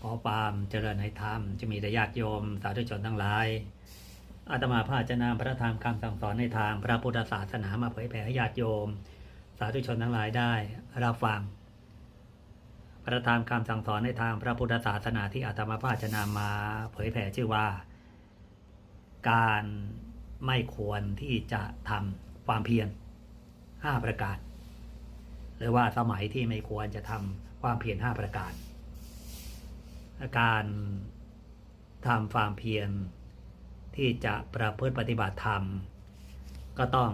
ขอความเจริญในธรรมจะมีแต่ญาติโยมสาธุชนทั้งหลายอาตมาภาพจะนำพระธรรมคำสั่งสอนในทางพระพุทธศาสนามาเผยแผ่ให้ญาติโยม สาธุชนทั้งหลายได้รับฟัง พระธรรมคำสั่งสอนในทางพระพุทธศาสนาที่อาตมาภาพจะนำมาเผยแผ่ชื่อว่า การไม่ควรที่จะทำความเพียรห้าประการ หรือว่าสมัยที่ไม่ควรจะทำความเพียรห้าประการ การทำความเพียรที่จะประพฤติปฏิบัติธรรม ก็ต้อง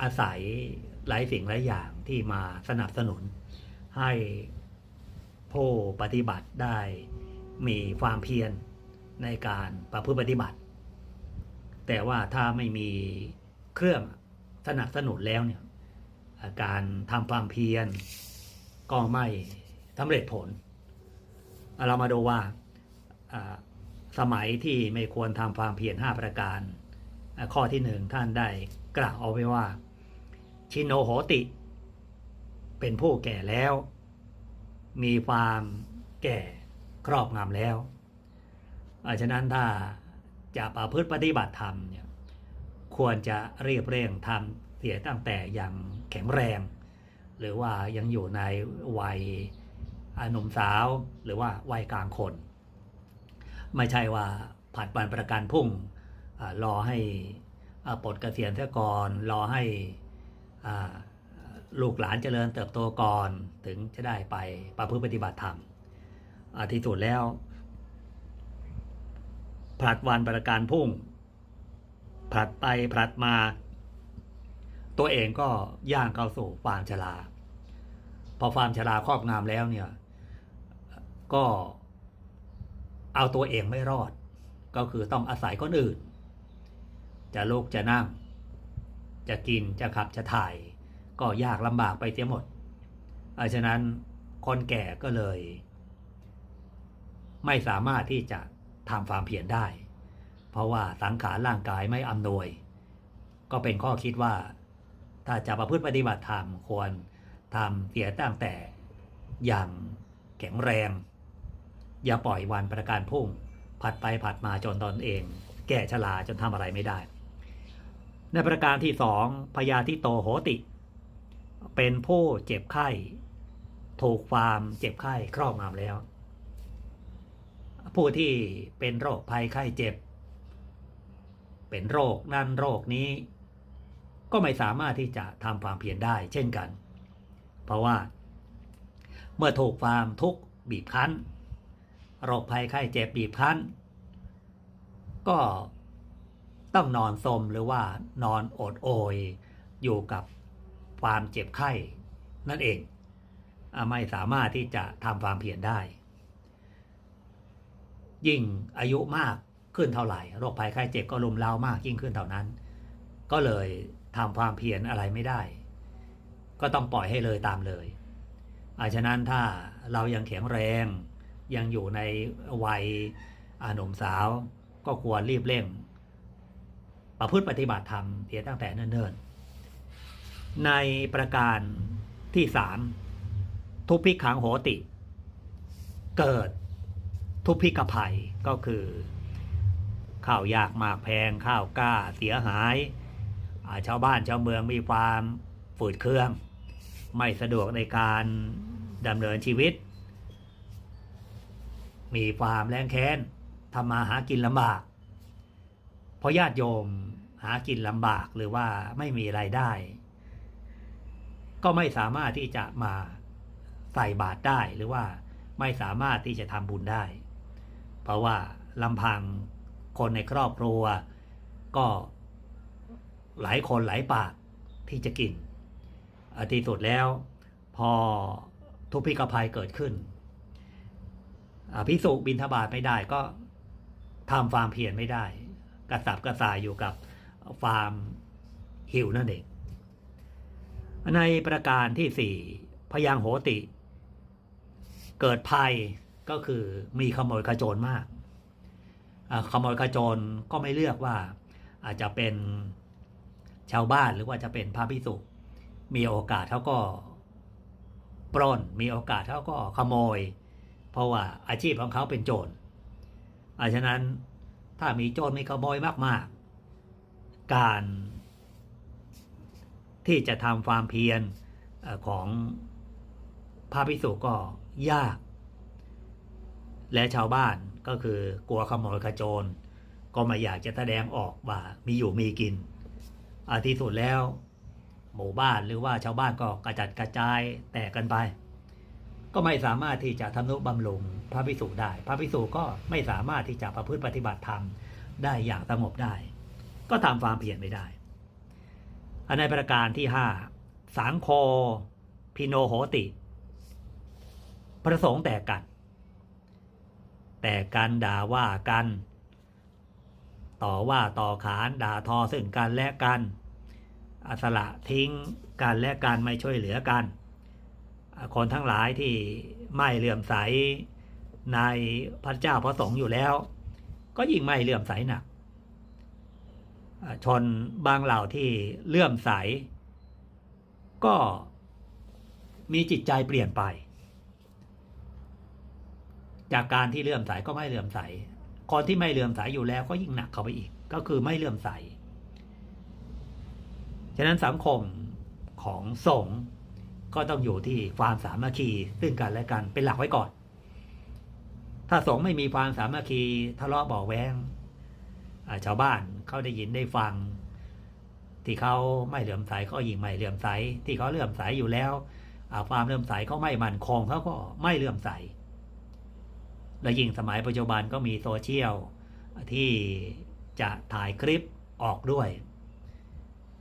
อาศัยหลายสิ่งหลายอย่างที่มาสนับสนุน ให้ผู้ปฏิบัติได้มีความเพียรในการประพฤติปฏิบัติ แต่ว่าถ้าไม่มีเครื่องสนับสนุนแล้วเนี่ยการทำความเพียรก็ไม่สำเร็จผล เรามาดูว่าสมัยที่ไม่ควรทำความเพียรห้าประการ ข้อที่หนึ่งท่านได้กล่าวเอาไว้ว่า ชินโนโหติ เป็นผู้แก่แล้ว มีความแก่ครอบงำแล้วฉะนั้นถ้าจะประพฤติปฏิบัติธรรมเนี่ยควรจะเรียบเร่งทำเสียตั้งแต่ยังแข็งแรง หรือว่ายังอยู่ในวัย หนุ่มสาวหรือว่าวัยกลางคน ไม่ใช่ว่าผัดวันประกันพุ่งอรอให้ปลดเกษียณเสียก่อน รอให้อ่าลูกหลานเจริญเติบโตก่อนถึงจะได้ไปประพฤติปฏิบัติธรรมอ่าที่สุดแล้วผลัดวันประกันพุ่งผลัดไปผลัดมา ตัวเองก็ย่างเข้าสู่ความชรา พอความชราครอบงำแล้วเนี่ย ก็เอาตัวเองไม่รอด ก็คือต้องอาศัยคนอื่น จะลุกจะนั่ง จะกินจะขับจะถ่าย ก็ยากลำบากไปเสียหมดเพราะฉะนั้นคนแก่ก็เลย ไม่สามารถที่จะทำความเพียรได้ เพราะว่าสังขารร่างกายไม่อำนวย ก็เป็นข้อคิดว่า ถ้าจะประพฤติปฏิบัติธรรมควรทำเสียตั้งแต่อย่างแข็งแรง อย่าปล่อยวันประการพุ่ง ผัดไปผัดมาจนตนเอง แก่ชราจนทำอะไรไม่ได้ ในประการที่สองพยาธิโตโหติ เป็นผู้เจ็บไข้ ถูกความเจ็บไข้ครอบงำแล้ว ผู้ที่เป็นโรคภัยไข้เจ็บ เป็นโรคนั่นโรคนี้ ก็ไม่สามารถที่จะทำความเพียรได้ เช่นกัน เพราะว่า เมื่อถูกความทุกข์บีบคั้น โรคภัยไข้เจ็บบีบคั้น ก็ต้องนอนสมหรือว่านอนอดโอยอยู่กับความเจ็บไข้นั่นเองไม่สามารถที่จะทำความเพียรได้ ยิ่งอายุมากขึ้นเท่าไหร่โรคภัยไข้เจ็บก็รุมเร้ามากยิ่งขึ้นเท่านั้น ก็เลยทำความเพียรอะไรไม่ได้ ก็ต้องปล่อยให้เลยตามเลยอาฉะนั้นถ้าเรายังแข็งแรง ยังอยู่ในวัยหนุ่มสาว ก็ควรรีบเร่ง ประพฤติปฏิบัติธรรมเพียงตั้งแต่เนิ่นๆ ในประการที่สามทุพพิขังโหติ เกิดทุพพิกภัยก็คือข้าวยากหมากแพงข้าวกล้าเสียหายาชาวบ้านชาวเมืองมีความฝืดเครื่อง ไม่สะดวกในการดำเนินชีวิต มีความแรงแค้นทำมาหากินลำบาก เพราะญาติโยมหากินลำบากหรือว่าไม่มีไรายได้ ก็ไม่สามารถที่จะมาใส่บาตรได้หรือว่าไม่สามารถที่จะทำบุญได้ เพราะว่าลำพังคนในครอบครัว ก็หลายคนหลายปากที่จะกินอาที่สุดแล้ว พอทุพพิกภัยเกิดขึ้น พิสุบินทบาทไม่ได้ก็ทำฟาร์มเพียรไม่ได้ กระสับกระส่ายอยู่กับฟาร์มหิวนั่นเอง ในประการที่สี่พยางโหติ เกิดภัยก็คือมีขโมยขโจรมาก ขโมยขโจรก็ไม่เลือกว่าอาจจะเป็นชาวบ้านหรือว่าจะเป็นพระพิสุมีโอกาสเขาก็ปล้น มีโอกาสเขาก็ขโมย เพราะว่าอาชีพของเขาเป็นโจรอาฉะนั้นถ้ามีโจรมีขโมยมากๆ การที่จะทำความเพียรเอ่อของพระภิกษุก็ยาก และชาวบ้านก็คือกลัวขโมยขโจร ก็ไม่อยากจะแสดงออกว่ามีอยู่มีกินอาที่สุดแล้ว หมู่บ้านหรือว่าชาวบ้านก็กระจัดกระจายแตกกันไป ก็ไม่สามารถที่จะทำนุบำรุงพระภิกษุได้ พระภิกษุก็ไม่สามารถที่จะประพฤติปฏิบัติธรรมได้อย่างสงบได้ ก็ทำความเพียรไม่ได้ อันในประการที่ห้าสังโคพิโนโหติ ประสงค์แต่กัน แต่กันด่าว่ากัน ต่อว่าต่อขานด่าทอซึ่งกันและกันอสละทิ้งกันและกันไม่ช่วยเหลือกัน คนทั้งหลายที่ไม่เลื่อมใสในพระเจ้าพระสงฆ์อยู่แล้ว ก็ยิ่งไม่เลื่อมใสหนัก ชนบางเหล่าที่เลื่อมใส ก็มีจิตใจเปลี่ยนไป จากการที่เลื่อมใสก็ไม่เลื่อมใส คนที่ไม่เลื่อมใสอยู่แล้วก็ยิ่งหนักเข้าไปอีก ก็คือไม่เลื่อมใส ฉะนั้นสังคมของสงฆ์ ก็ต้องอยู่ที่ความสามัคคีซึ่งกันและกันเป็นหลักไว้ก่อน ถ้าสงฆ์ไม่มีความสามัคคีทะเลาะเบาแวงชาวบ้านเขาได้ยินได้ฟัง ที่เขาไม่เลื่อมใสเขายิ่งไม่เลื่อมใส ที่เขาเลื่อมใสอยู่แล้วความเลื่อมใสเขาไม่มั่นคงเขาก็ไม่เลื่อมใส และยิ่งสมัยปัจจุบันก็มีโซเชียลที่จะถ่ายคลิปออกด้วย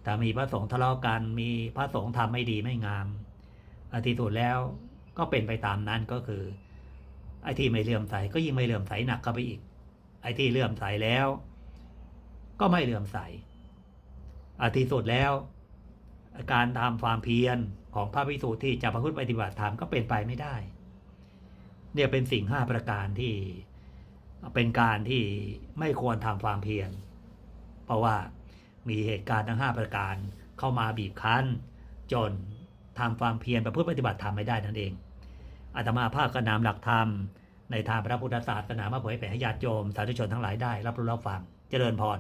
ถ้ามีพระสงฆ์ทะเลาะกัน มีพระสงฆ์ทำไม่ดีไม่งาม ที่สุดแล้วก็เป็นไปตามนั้นก็คือ ไอ้ที่ไม่เลื่อมใสก็ยิ่งไม่เลื่อมใสหนักเข้าไปอีก ไอ้ที่เลื่อมใสแล้ว ก็ไม่เลื่อมใสอาที่สุดแล้ว การทำความเพียรของพระภิกษุที่จะประพฤติปฏิบัติธรรมก็เป็นไปไม่ได้ เนี่ยเป็นสิ่งห้าประการที่เป็นการที่ไม่ควรทำความเพียร เพราะว่ามีเหตุการณ์ทั้งห้าประการเข้ามาบีบคั้น จน ทำความเพียรประพฤติปฏิบัติธรรมไม่ได้นั่นเองอาตมาภาคก็นำหลักธรรม ในทางพระพุทธศาสนามาเผยแผ่ให้ญาติโยมสาธุชนทั้งหลายได้ รับรู้รับฟังเจริญพร